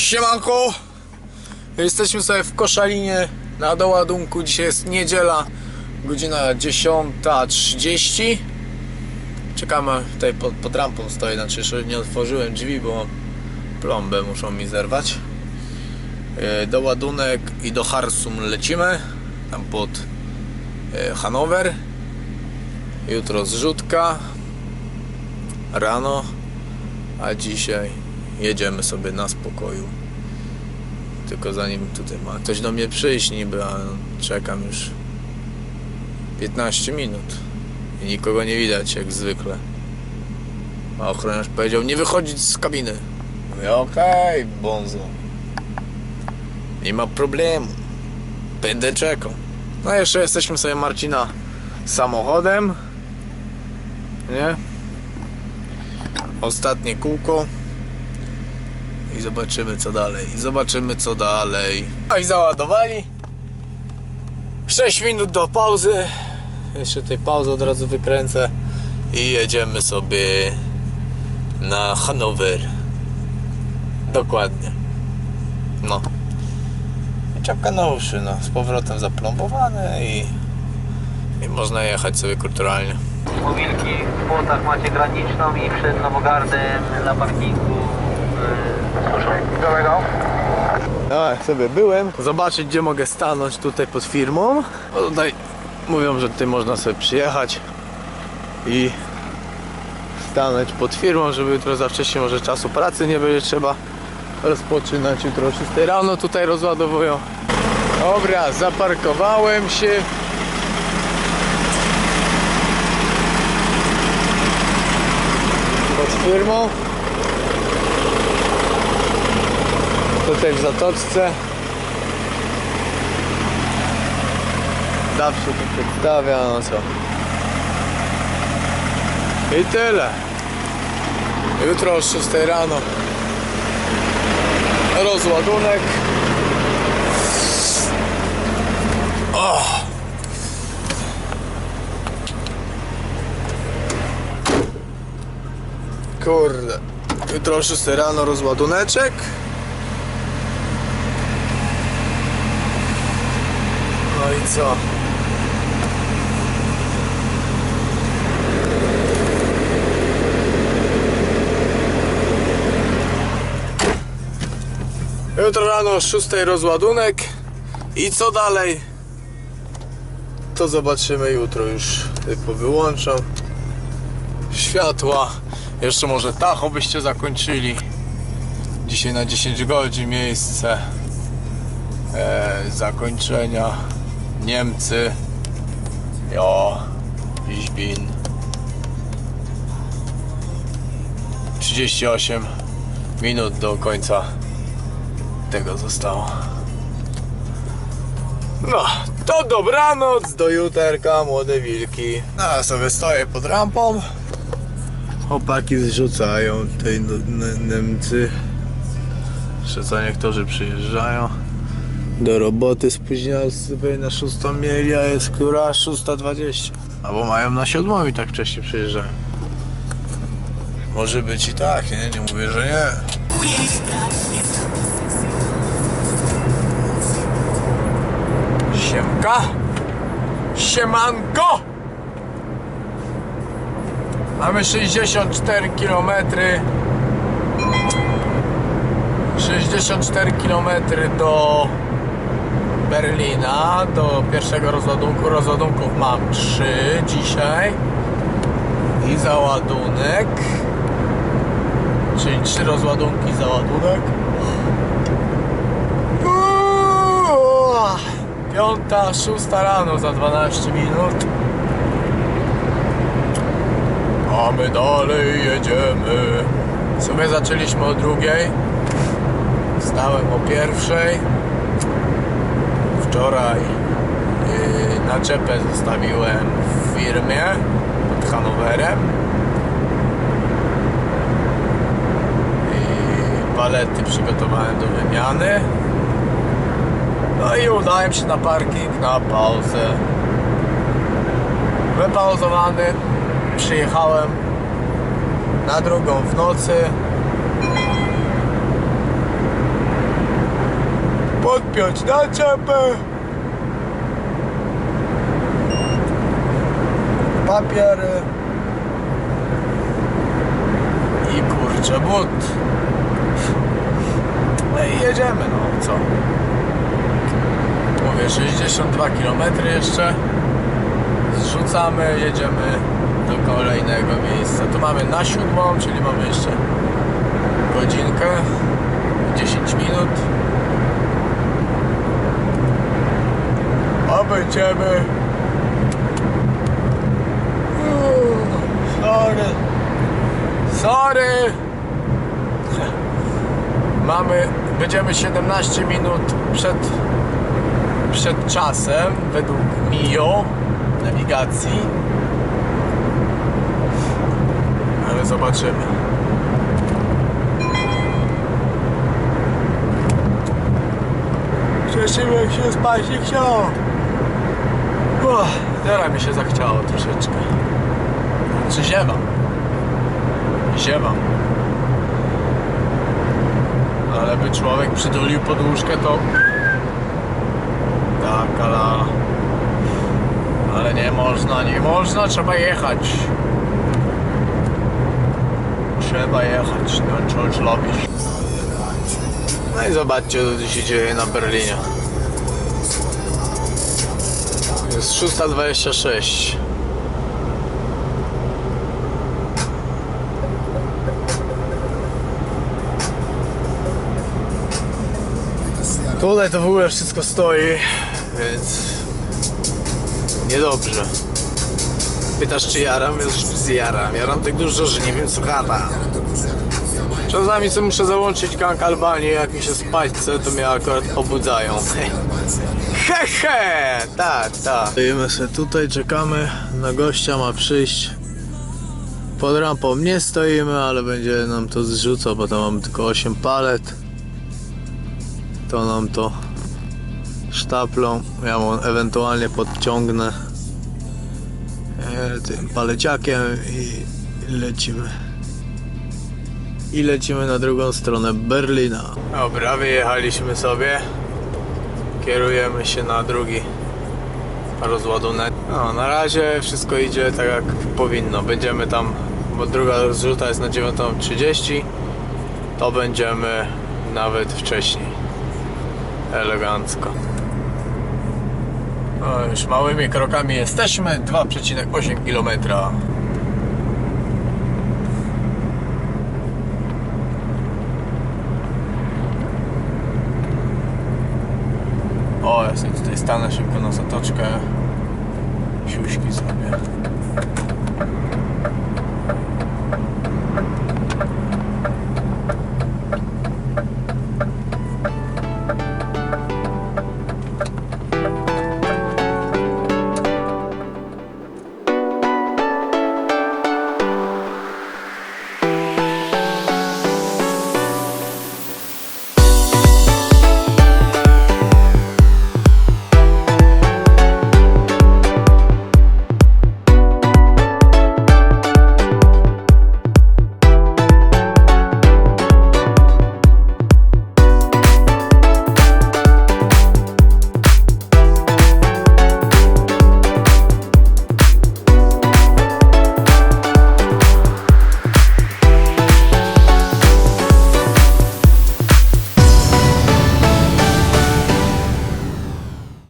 Siemanko! Jesteśmy sobie w Koszalinie na doładunku. Dzisiaj jest niedziela, godzina 10.30. Czekamy, tutaj pod, pod rampą stoję, znaczy jeszcze nie otworzyłem drzwi, bo plombę muszą mi zerwać. E, Doładunek i do Harsum lecimy, tam pod e, Hanower. Jutro zrzutka, rano, a dzisiaj jedziemy sobie na spokoju. Tylko zanim tutaj ma ktoś do mnie przyjść niby, a czekam już 15 minut i nikogo nie widać jak zwykle. A ochroniarz powiedział nie wychodzić z kabiny. Mówię okej, bonzo. Nie ma problemu. Będę czekał. No jeszcze jesteśmy sobie Marcina samochodem. Nie? Ostatnie kółko. I zobaczymy co dalej. Zobaczymy co dalej. A i załadowali. 6 minut do pauzy. Jeszcze tej pauzy od razu wykręcę. I jedziemy sobie na Hanower. Dokładnie. No. I czapka na uszy, no. Z powrotem zaplombowane i, i można jechać sobie kulturalnie. Mobilki w płotach macie graniczną i przed Nowogardem na parkingu yy, Tak, sobie byłem. Zobaczyć, gdzie mogę stanąć tutaj pod firmą. Bo tutaj mówią, że tutaj można sobie przyjechać i stanąć pod firmą, żeby jutro za wcześnie może czasu pracy nie będzie trzeba rozpoczynać. Jutro o 6 rano tutaj rozładowują. Dobra, zaparkowałem się. Pod firmą. Tutaj w zatoczce. Zawsze to przedstawia, no co. I tyle. Jutro o 6 rano. Rozładunek. O! Kurde. Jutro o 6 rano rozładuneczek. No i co? Jutro rano o 6 rozładunek i co dalej? To zobaczymy jutro już tylko wyłączam światła. Jeszcze może tacho byście zakończyli. Dzisiaj na 10 godzin miejsce e, zakończenia Niemcy. Jo Izbin 38 minut do końca tego zostało. No to dobranoc do juterka młode wilki. No, ja sobie stoję pod rampą. Chłopaki zrzucają tej Niemcy. Jeszcze co niektórzy przyjeżdżają do roboty spóźniał sobie na szóstą mieli, a jest która 6.20 albo mają na siódmą i tak wcześniej przyjeżdżają. Może być i tak, nie? Nie mówię, że nie. Siemka! Siemanko! Mamy 64 km 64 km do Berlina, do pierwszego rozładunku. Rozładunków mam 3 dzisiaj i załadunek, czyli 3 rozładunki, załadunek. Piąta, szósta rano za 12 minut. A my dalej jedziemy. W sumie zaczęliśmy o drugiej. Wstałem o pierwszej. Wczoraj yy, naczepę zostawiłem w firmie pod Hanowerem. I palety przygotowałem do wymiany. No i udałem się na parking na pauzę. Wypauzowany. Przyjechałem na drugą w nocy. Podpiąć naczepę. Papiery. I kurczę but. No i jedziemy, no co? Mówię, 62 km jeszcze. Zrzucamy, jedziemy do kolejnego miejsca. Tu mamy na siódmą, czyli mamy jeszcze godzinkę, 10 minut. Będziemy. Sorry. Sorry. Mamy, będziemy 17 minut przed, przed czasem, według Mio nawigacji. Ale zobaczymy. Cieszymy się spać nie chciało. Teraz mi się zachciało troszeczkę. Czy ziewam? Ziewam. Ale by człowiek przytulił poduszkę to... Tak, ale... Ale nie można, nie można, trzeba jechać. Trzeba jechać, no co zrobić. No i zobaczcie, co tu się dzieje na Berlinie. Jest 6.26. Tutaj to w ogóle wszystko stoi, więc niedobrze. Pytasz czy jaram? Ja zjaram. Jaram tak dużo, że nie wiem co gada. Czasami sobie muszę załączyć gang Albanii, jak mi się spać to mnie akurat pobudzają. Hehe! Tak, tak. Stoimy sobie tutaj, czekamy na gościa, ma przyjść. Pod rampą nie stoimy, ale będzie nam to zrzucał, bo tam mamy tylko 8 palet. To nam to sztaplą. Ja mu ewentualnie podciągnę e, tym paleciakiem i lecimy. I lecimy na drugą stronę Berlina. Dobra, wyjechaliśmy sobie. Kierujemy się na drugi rozładunek. No, na razie wszystko idzie tak jak powinno. Będziemy tam, bo druga zrzuta jest na 9.30. To będziemy nawet wcześniej. Elegancko. No, już małymi krokami jesteśmy. 2,8 km. O, ja sobie tutaj stanę szybko na zatoczkę. Siuśki sobie.